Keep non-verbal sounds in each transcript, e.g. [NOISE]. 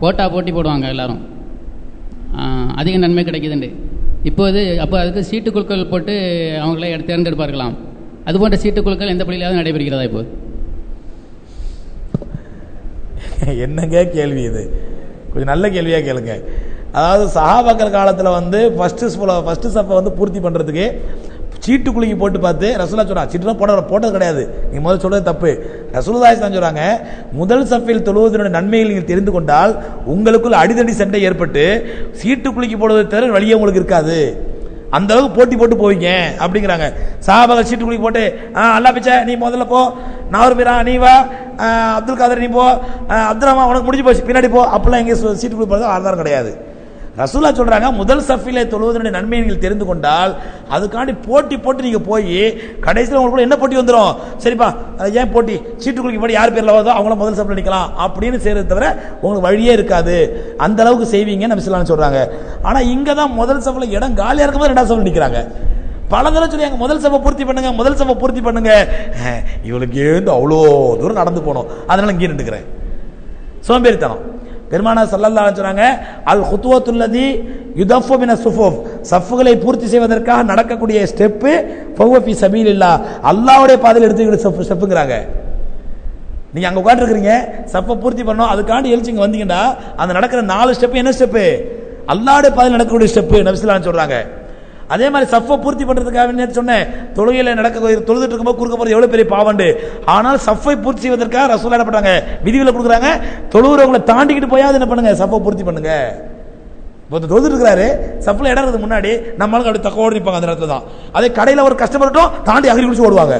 போட்டா போட்டி போடுவாங்க எல்லாரும். அதிக நன்மை கிடைக்குதுண்டு. இப்போது அப்போ அதுக்கு சீட்டு குழுக்கள் போட்டு அவங்களே எடுத்து தேர்ந்தெடுப்பார்களாம். அது போன்ற சீட்டு குழுக்கள் எந்த பள்ளியிலாவது நடைபெறுகிறதா இப்போது [LAUGHS] என்னங்க கேள்வி இது? கொஞ்சம் நல்ல கேள்வியாக கேளுங்க. அதாவது சஹாபாக்கள் காலத்தில் வந்து ஃபஸ்ட்டு ஃபஸ்ட்டு சப்பை வந்து பூர்த்தி பண்ணுறதுக்கு சீட்டு குலுக்கி போட்டு பார்த்து ரசூலா சொல்கிறான் சீட்டுலாம் போட போட்டது கிடையாது. நீங்கள் முதல்ல சொல்கிறது தப்பு. ரசூலுல்லாஹி தான் சொல்கிறாங்க முதல் சஃபையில் தொழுவதனுடைய நன்மைகள் நீங்கள் தெரிந்து கொண்டால் உங்களுக்குள் அடிதடி சண்டை ஏற்பட்டு சீட்டு குலுக்கி போடுவதை தவிர வழியே உங்களுக்கு இருக்காது. அந்த அளவுக்கு போட்டி போட்டு போவீங்க அப்படிங்கிறாங்க. சாபாக சீட்டு குலுக்கி போட்டு ஆ அல்லா பிச்சை நீ முதல்ல போ. நாவூர் மீரா நீ வா. அப்துல் காதர் நீ போ. அப்துல் ரஹ்மான் உனக்கு முடிஞ்சு போச்சு. பின்னாடி போ. அப்பெல்லாம் எங்கே சீட்டு குலுக்கி போகிறது ஆதாரம் கிடையாது. ரசூலா சொல்றாங்க முதல் சஃபிலே தொழுவதனுடைய நன்மை நீங்கள் தெரிந்து கொண்டால் அதுக்காண்டி போட்டி போட்டு நீங்க போய் கடைசியில் உங்களுக்கு என்ன போட்டி வந்துடும் சரிப்பா அது ஏன் போட்டி? சீட்டு குலுக்கி யார் பேர்ல வருதோ அவங்கள முதல் சஃபில் நிற்கலாம் அப்படின்னு செய்கிறத தவிர உங்களுக்கு வழியே இருக்காது. அந்த அளவுக்கு செய்வீங்க நம்ம சொல்லலாம்னு சொல்றாங்க. ஆனா இங்க தான் முதல் சஃபில் இடம் காலியாக இருக்கும்போது ரெண்டாவது சஃபில் நிற்கிறாங்க பல தடவை சொல்லியாங்க முதல் சபை பூர்த்தி பண்ணுங்க முதல் சபை பூர்த்தி பண்ணுங்க. இவளுக்கு ஏந்து அவ்வளோ தூரம் நடந்து போனோம். அதனால இங்கே நின்றுக்கிறேன். சோம்பேறித்தனம். பெருமானா சல்லல்லா சொன்னாங்க அல் ஹுத்துவத்துல்லதி யுதஃபு மின சுஃபுஃப். சஃப்புகளை பூர்த்தி செய்வதற்காக நடக்கக்கூடிய ஸ்டெப்பு ஃபௌவஃபி சபீல் இல்லா அல்லாவுடைய பாதையில் எடுத்துக்கிட்டு ஸ்டெப் ஸ்டெப்புங்கிறாங்க நீங்கள் அங்கே உட்காந்துருக்கிறீங்க சப்பை பூர்த்தி பண்ணோம் அதுக்காண்டி எழுச்சி இங்க வந்தீங்கன்னா அந்த நடக்கிற நாலு ஸ்டெப்பு என்ன ஸ்டெப்பு? அல்லாவுடைய பாதையில் நடக்கக்கூடிய ஸ்டெப்பு நபிசுல்லான்னு சொல்கிறாங்க அதே மாதிரி சஃபை பூர்த்தி பண்ணுறதுக்காக நேற்று சொன்னேன் தொழுகையில் நடக்க தொழுதுட்டு இருக்கும்போது குறுக்க போகிறது எவ்வளோ பெரிய பாவண்டு. ஆனால் சஃபை பூர்த்தி செய்வதற்காக ரசூலா என்ன பண்றாங்க? விதிவில கொடுக்குறாங்க. தொழுகிறவங்களை தாண்டிக்கிட்டு போயாவது என்ன பண்ணுங்க? சஃபை பூர்த்தி பண்ணுங்க. இப்போ தொழுது இருக்கிறாரு. சஃப்ல இடம் இருக்குது முன்னாடி. நம்மளுக்கு அப்படி தக்கோடு நிற்பாங்க அந்த இடத்துல தான். அதே கடையில் ஒரு கஷ்டப்பட்டோம் தாண்டி அகரி குடிச்சு ஓடுவாங்க.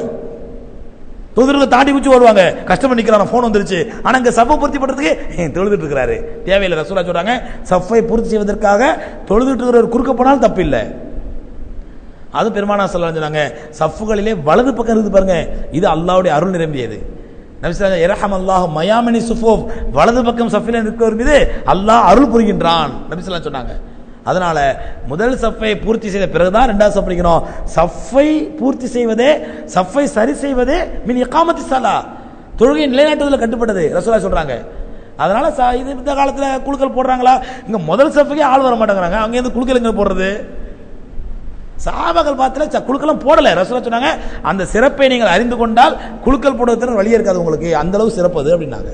தொழுதுல தாண்டி குச்சி ஓடுவாங்க. கஸ்டமர் நிக்கிறான் ஃபோன் வந்துருச்சு. ஆனால் இங்கே சஃபை பூர்த்தி பண்ணுறதுக்கு [LAUGHS] தொழுதுட்டு இருக்கிறாரு. தேவையில்லை ரசூலா சொல்கிறாங்க சஃபை பூர்த்தி செய்வதற்காக தொழுதுட்டு இருக்கிறவர் குறுக்க போனாலும் தப்பு இல்லை அது பெருமானா சொல்ல சொன்னாங்க சஃப்புகளிலே வலது பக்கம் இருக்குது பாருங்க இது அல்லாவுடைய அருள் நிரம்பியது. நபிசுல்லாங்க இரஹம் அல்லாஹ் மயாமணி சுஃபோப் வலது பக்கம் சஃபில நிற்கிறவர் மீது அல்லாஹ் அருள் புரிகின்றான். நபிசுல்லா சொன்னாங்க. அதனால முதல் சஃபை பூர்த்தி செய்த பிறகுதான் ரெண்டாவது சஃப் படிக்கணும். சஃப்பை பூர்த்தி செய்வதே சஃப்பை சரி செய்வதே மின் இக்காமத்தி சலா தொழுகை நிலைநாட்டுவதில் கட்டுப்பட்டது ரசோலா சொல்றாங்க. அதனால ச- இது இந்த காலத்தில் குழுக்கள் போடுறாங்களா? இங்கே முதல் சஃபைக்கே ஆள் வர மாட்டேங்கிறாங்க அங்கேருந்து குழுக்கள் இங்கே போடுறது? சாபகல் பாத்துல குழுக்கெல்லாம் போடல. ரசூலா சொன்னாங்க அந்த சிறப்பை நீங்கள் அறிந்து கொண்டால் குழுக்கள் போடுவதற்கு வழியே இருக்காது உங்களுக்கு. அந்த அளவு சிறப்பு அது அப்படின்னாங்க.